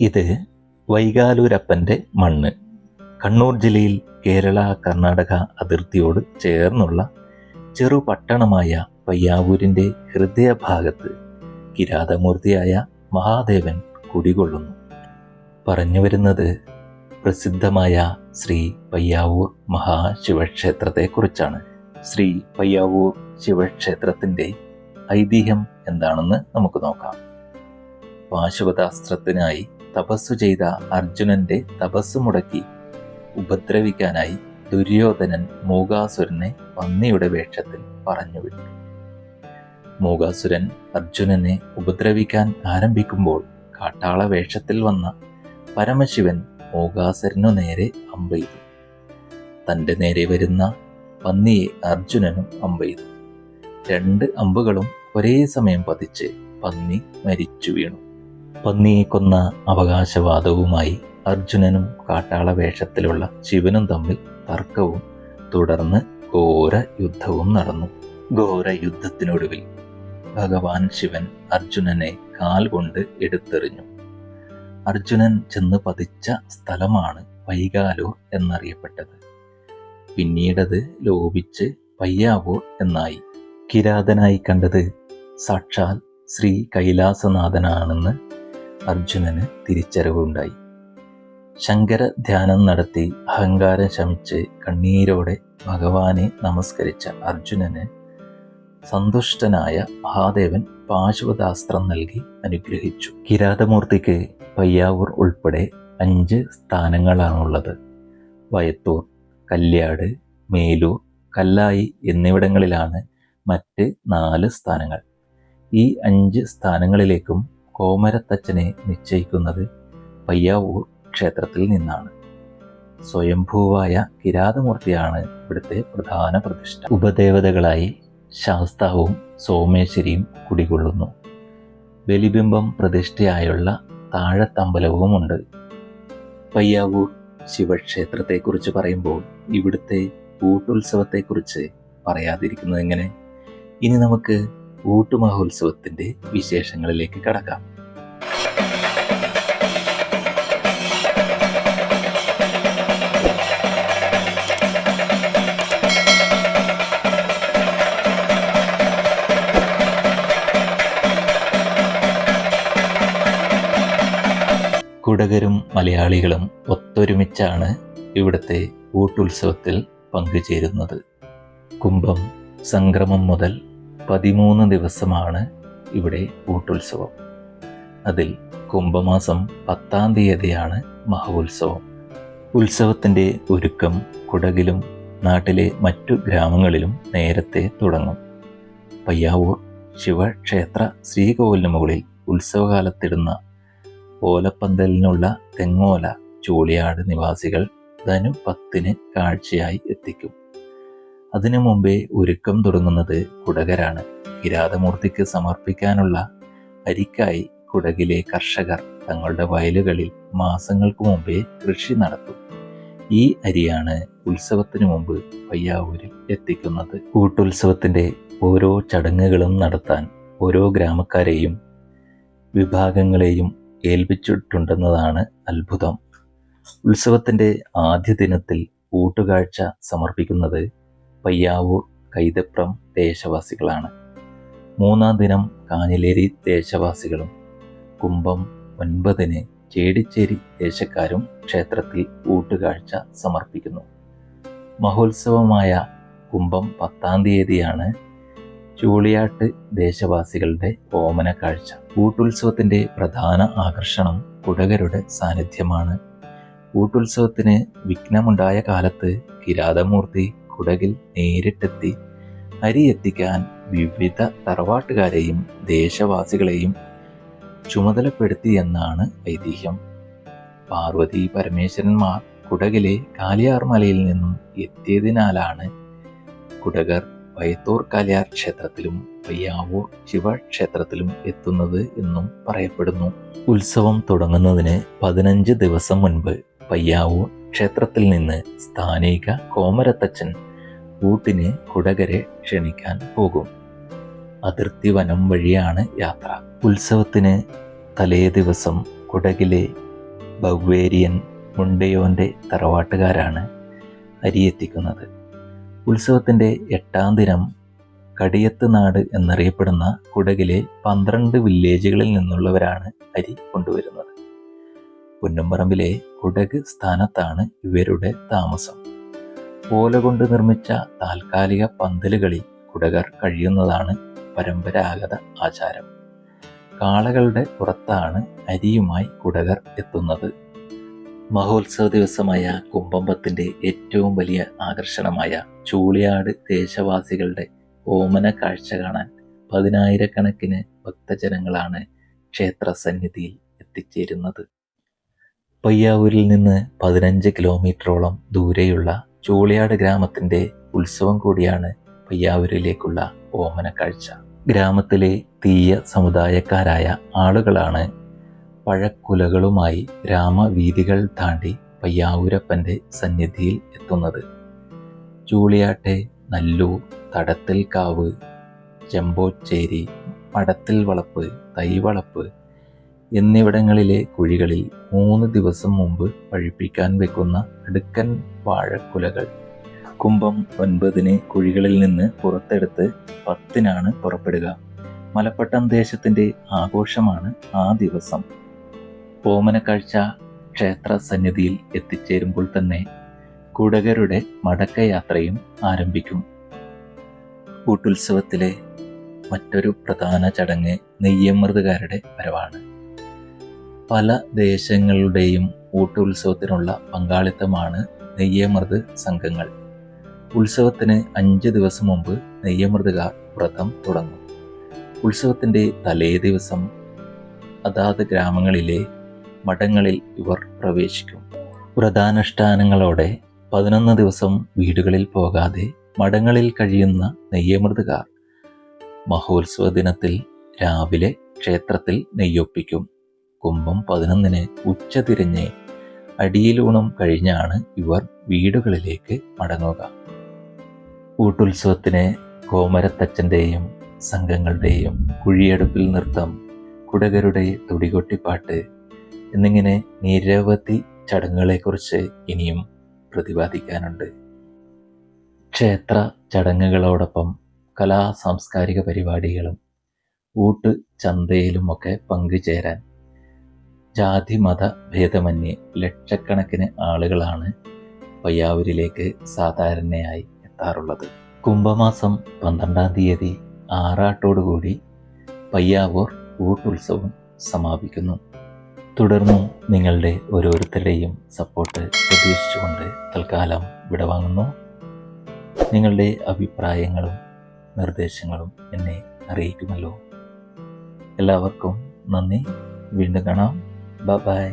ഇത് വൈകാലൂരപ്പന്റെ മണ്ണ്. കണ്ണൂർ ജില്ലയിൽ കേരള കർണാടക അതിർത്തിയോട് ചേർന്നുള്ള ചെറു പട്ടണമായ പയ്യാവൂരിന്റെ ഹൃദയഭാഗത്ത് കിരാതമൂർത്തിയായ മഹാദേവൻ കുടികൊള്ളുന്നു. പറഞ്ഞു വരുന്നത് പ്രസിദ്ധമായ ശ്രീ പയ്യാവൂർ മഹാശിവക്ഷേത്രത്തെക്കുറിച്ചാണ്. ശ്രീ പയ്യാവൂർ ശിവക്ഷേത്രത്തിന്റെ ഐതിഹ്യം എന്താണെന്ന് നമുക്ക് നോക്കാം. പാശുപതാസ്ത്രത്തിനായി തപസ്സു ചെയ്ത അർജുനന്റെ തപസ് മുടക്കി ഉപദ്രവിക്കാനായി ദുര്യോധനൻ മൂകാസുരനെ പന്നിയുടെ വേഷത്തിൽ പറഞ്ഞുവിട്ടു. മൂകാസുരൻ അർജുനനെ ഉപദ്രവിക്കാൻ ആരംഭിക്കുമ്പോൾ കാട്ടാള വേഷത്തിൽ വന്ന പരമശിവൻ മൂകാസുരനു നേരെ അമ്പെയ്തു. തന്റെ നേരെ വരുന്ന പന്നിയെ അർജുനനും അമ്പെയ്തു. രണ്ട് അമ്പുകളും ഒരേ സമയം പതിച്ച് പന്നി മരിച്ചു വീണു. പന്നിയെ കൊന്ന അവകാശവാദവുമായി അർജുനനും കാട്ടാള വേഷത്തിലുള്ള ശിവനും തമ്മിൽ തർക്കവും തുടർന്ന് ഘോര യുദ്ധവും നടന്നു. ഘോര യുദ്ധത്തിനൊടുവിൽ ഭഗവാൻ ശിവൻ അർജുനനെ കാൽ കൊണ്ട് എടുത്തെറിഞ്ഞു. അർജുനൻ ചെന്ന് പതിച്ച സ്ഥലമാണ് വൈകാലൂർ എന്നറിയപ്പെട്ടത്. പിന്നീടത് ലോപിച്ച് പയ്യാവൂർ എന്നായി. കിരാതനായി കണ്ടത് സാക്ഷാൽ ശ്രീ കൈലാസനാഥനാണെന്ന് അർജുനന് തിരിച്ചറിവുണ്ടായി. ശങ്കര ധ്യാനം നടത്തി അഹങ്കാരം ശമിച്ച് കണ്ണീരോടെ ഭഗവാനെ നമസ്കരിച്ച അർജുനന് സന്തുഷ്ടനായ മഹാദേവൻ പാശുപതാസ്ത്രം നൽകി അനുഗ്രഹിച്ചു. കിരാതമൂർത്തിക്ക് പയ്യാവൂർ ഉൾപ്പെടെ അഞ്ച് സ്ഥാനങ്ങളാണുള്ളത്. വയത്തൂർ കല്യാട് മേലൂർ കല്ലായി എന്നിവിടങ്ങളിലാണ് മറ്റ് നാല് സ്ഥാനങ്ങൾ. ഈ അഞ്ച് സ്ഥാനങ്ങളിലേക്കും കോമരത്തച്ഛനെ നിശ്ചയിക്കുന്നത് പയ്യാവൂർ ക്ഷേത്രത്തിൽ നിന്നാണ്. സ്വയംഭൂവായ കിരാതമൂർത്തിയാണ് ഇവിടുത്തെ പ്രധാന പ്രതിഷ്ഠ. ഉപദേവതകളായി ശാസ്താവും സോമേശ്വരിയും കുടികൊള്ളുന്നു. ബലിബിംബം പ്രതിഷ്ഠയായുള്ള താഴത്തമ്പലവുമുണ്ട്. പയ്യാവൂർ ശിവക്ഷേത്രത്തെക്കുറിച്ച് പറയുമ്പോൾ ഇവിടുത്തെ ഊട്ടുത്സവത്തെക്കുറിച്ച് പറയാതിരിക്കുന്നത് എങ്ങനെ? ഇനി നമുക്ക് ഊട്ടുമഹോത്സവത്തിന്റെ വിശേഷങ്ങളിലേക്ക് കടക്കാം. കുടകരും മലയാളികളും ഒത്തൊരുമിച്ചാണ് ഇവിടുത്തെ ഊട്ടുത്സവത്തിൽ പങ്കുചേരുന്നത്. കുംഭം സംക്രമം മുതൽ പതിമൂന്ന് ദിവസമാണ് ഇവിടെ ഊട്ടുത്സവം. അതിൽ കുംഭമാസം പത്താം തീയതിയാണ് മഹോത്സവം. ഉത്സവത്തിന്റെ ഒരുക്കം കുടകിലും നാട്ടിലെ മറ്റു ഗ്രാമങ്ങളിലും നേരത്തെ തുടങ്ങും. പയ്യാവൂർ ശിവക്ഷേത്ര ശ്രീകോവിലിന് മുകളിൽ ഉത്സവകാലത്തിടുന്ന ഓലപ്പന്തലിനുള്ള തെങ്ങോല ചൂളിയാട് നിവാസികൾ ധനു പത്തിന് കാഴ്ചയായി എത്തിക്കും. അതിനു മുമ്പേ ഒരുക്കം തുടങ്ങുന്നത് കുടകരാണ്. കിരാതമൂർത്തിക്ക് സമർപ്പിക്കാനുള്ള അരിക്കായി കുടകിലെ കർഷകർ തങ്ങളുടെ വയലുകളിൽ മാസങ്ങൾക്ക് മുമ്പേ കൃഷി നടത്തും. ഈ അരിയാണ് ഉത്സവത്തിനു മുമ്പ് പയ്യാവൂരിൽ എത്തിക്കുന്നത്. കൂട്ടുത്സവത്തിന്റെ ഓരോ ചടങ്ങുകളും നടത്താൻ ഓരോ ഗ്രാമക്കാരെയും വിഭാഗങ്ങളെയും ഏൽപ്പിച്ചിട്ടുണ്ടെന്നതാണ് അത്ഭുതം. ഉത്സവത്തിന്റെ ആദ്യ ദിനത്തിൽ കൂട്ടുകാഴ്ച സമർപ്പിക്കുന്നത് പയ്യാവൂർ കൈതപ്രം ദേശവാസികളാണ്. മൂന്നാം ദിനം കാഞ്ഞിലേരി ദേശവാസികളും കുംഭം ഒൻപതിന് ചേടിച്ചേരി ദേശക്കാരും ക്ഷേത്രത്തിൽ കൂട്ടുകാഴ്ച സമർപ്പിക്കുന്നു. മഹോത്സവമായ കുംഭം പത്താം തീയതിയാണ് ചൂളിയാട്ട് ദേശവാസികളുടെ ഓമന കാഴ്ച. കൂട്ടുത്സവത്തിന്റെ പ്രധാന ആകർഷണം കുടകരുടെ സാന്നിധ്യമാണ്. കൂട്ടുത്സവത്തിന് വിഘ്നമുണ്ടായ കാലത്ത് കിരാതമൂർത്തി കുടകിൽ നേരിട്ടെത്തി അരി എത്തിക്കാൻ വിവിധ തറവാട്ടുകാരെയും ദേശവാസികളെയും ചുമതലപ്പെടുത്തി എന്നാണ് ഐതിഹ്യം. പാർവതി പരമേശ്വരന്മാർ കുടകിലെ കാലിയാർ മലയിൽ നിന്നും എത്തിയതിനാലാണ് കുടകർ വയത്തൂർ കാലിയാർ ക്ഷേത്രത്തിലും പയ്യാവൂർ ശിവക്ഷേത്രത്തിലും എത്തുന്നത് എന്നും പറയപ്പെടുന്നു. ഉത്സവം തുടങ്ങുന്നതിന് പതിനഞ്ച് ദിവസം മുൻപ് പയ്യാവൂർ ക്ഷേത്രത്തിൽ നിന്ന് സ്ഥാനിക കോമരത്തച്ഛൻ കൂട്ടിന് കുടകരെ ക്ഷണിക്കാൻ പോകും. അതിർത്തി വനം വഴിയാണ് യാത്ര. ഉത്സവത്തിന് തലേ ദിവസം കുടകിലെ ബവേരിയൻ മുണ്ടയോന്റെ തറവാട്ടുകാരാണ് അരിയെത്തിക്കുന്നത്. ഉത്സവത്തിന്റെ എട്ടാം ദിനം കടിയത്ത് നാട് എന്നറിയപ്പെടുന്ന കുടകിലെ പന്ത്രണ്ട് വില്ലേജുകളിൽ നിന്നുള്ളവരാണ് അരി കൊണ്ടുവരുന്നത്. പുന്നമ്പറമ്പിലെ കുടക് സ്ഥാനത്താണ് ഇവരുടെ താമസം. ഓല കൊണ്ട് നിർമ്മിച്ച താൽക്കാലിക പന്തലുകളിൽ കുടകർ കഴിയുന്നതാണ് പരമ്പരാഗത ആചാരം. കാളകളുടെ പുറത്താണ് അരിയുമായി കുടകർ എത്തുന്നത്. മഹോത്സവ ദിവസമായ കുംഭമ്പത്തിന്റെ ഏറ്റവും വലിയ ആകർഷണമായ ചൂളിയാട് ദേശവാസികളുടെ ഓമന കാഴ്ച കാണാൻ പതിനായിരക്കണക്കിന് ഭക്തജനങ്ങളാണ് ക്ഷേത്ര സന്നിധിയിൽ എത്തിച്ചേരുന്നത്. പയ്യാവൂരിൽ നിന്ന് പതിനഞ്ച് കിലോമീറ്ററോളം ദൂരെയുള്ള ചൂളിയാട് ഗ്രാമത്തിന്റെ ഉത്സവം കൂടിയാണ് പയ്യാവൂരിലേക്കുള്ള ഓമന കാഴ്ച. ഗ്രാമത്തിലെ തീയ സമുദായക്കാരായ ആളുകളാണ് പഴക്കുലകളുമായി രാമവീതികൾ താണ്ടി പയ്യാവൂരപ്പന്റെ സന്നിധിയിൽ എത്തുന്നത്. ചൂളിയാട്ടെ നല്ലൂർ തടത്തിൽക്കാവ് ചെമ്പോച്ചേരി പടത്തിൽ വളപ്പ് തൈവളപ്പ് എന്നിവിടങ്ങളിലെ കുഴികളിൽ മൂന്ന് ദിവസം മുമ്പ് പഴിപ്പിക്കാൻ വെക്കുന്ന അടുക്കൻ വാഴക്കുലകൾ. കുംഭം ഒൻപതിന് കുഴികളിൽ നിന്ന് പുറത്തെടുത്ത് പത്തിനാണ് പുറപ്പെടുക. മലപ്പട്ടം ദേശത്തിന്റെ ആഘോഷമാണ് ആ ദിവസം. ഓമനക്കാഴ്ച ക്ഷേത്ര സന്നിധിയിൽ എത്തിച്ചേരുമ്പോൾ തന്നെ കുടകരുടെ മടക്കയാത്രയും ആരംഭിക്കും. കൂട്ടുത്സവത്തിലെ മറ്റൊരു പ്രധാന ചടങ്ങ് നെയ്യമൃതുകാരുടെ വരവാണ്. പല ദേശങ്ങളുടെയും കൂട്ടുത്സവത്തിനുള്ള പങ്കാളിത്തമാണ് നെയ്യമൃത് സംഘങ്ങൾ. ഉത്സവത്തിന് അഞ്ച് ദിവസം മുമ്പ് നെയ്യമൃതുകാർ വ്രതം തുടങ്ങും. ഉത്സവത്തിന്റെ തലേ ദിവസം അതാത് ഗ്രാമങ്ങളിലെ മഠങ്ങളിൽ ഇവർ പ്രവേശിക്കും. വ്രതാനുഷ്ഠാനങ്ങളോടെ പതിനൊന്ന് ദിവസം വീടുകളിൽ പോകാതെ മഠങ്ങളിൽ കഴിയുന്ന നെയ്യമൃതുകാർ മഹോത്സവ ദിനത്തിൽ രാവിലെ ക്ഷേത്രത്തിൽ നെയ്യൊപ്പിക്കും. കുംഭം പതിനൊന്നിന് ഉച്ച തിരിഞ്ഞ് അടിയിലൂണം കഴിഞ്ഞാണ് ഇവർ വീടുകളിലേക്ക് മടങ്ങുക. കൂട്ടുത്സവത്തിന് കോമരത്തച്ഛന്റെയും സംഘങ്ങളുടെയും കുഴിയെടുപ്പിൽ നൃത്തം കുടകരുടെ തുടികൊട്ടിപ്പാട്ട് എന്നിങ്ങനെ നിരവധി ചടങ്ങുകളെക്കുറിച്ച് ഇനിയും പ്രതിപാദിക്കാനുണ്ട്. ക്ഷേത്ര ചടങ്ങുകളോടൊപ്പം കലാ സാംസ്കാരിക പരിപാടികളും ഊട്ട് ചന്തയിലുമൊക്കെ പങ്കുചേരാൻ ജാതി മത ഭേദമന്യേ ലക്ഷക്കണക്കിന് ആളുകളാണ് പയ്യാവൂരിലേക്ക് സാധാരണയായി എത്താറുള്ളത്. കുംഭമാസം പന്ത്രണ്ടാം തീയതി ആറാട്ടോടുകൂടി പയ്യാവൂർ ഊട്ടുത്സവം സമാപിക്കുന്നു. തുടർന്നും നിങ്ങളുടെ ഓരോരുത്തരുടെയും സപ്പോർട്ട് പ്രതീക്ഷിച്ചുകൊണ്ട് തൽക്കാലം വിടവാങ്ങുന്നു നിങ്ങളുടെ അഭിപ്രായങ്ങളും നിർദ്ദേശങ്ങളും എന്നെ അറിയിക്കുമല്ലോ. എല്ലാവർക്കും നന്ദി. വീണ്ടും കാണാം. ബൈ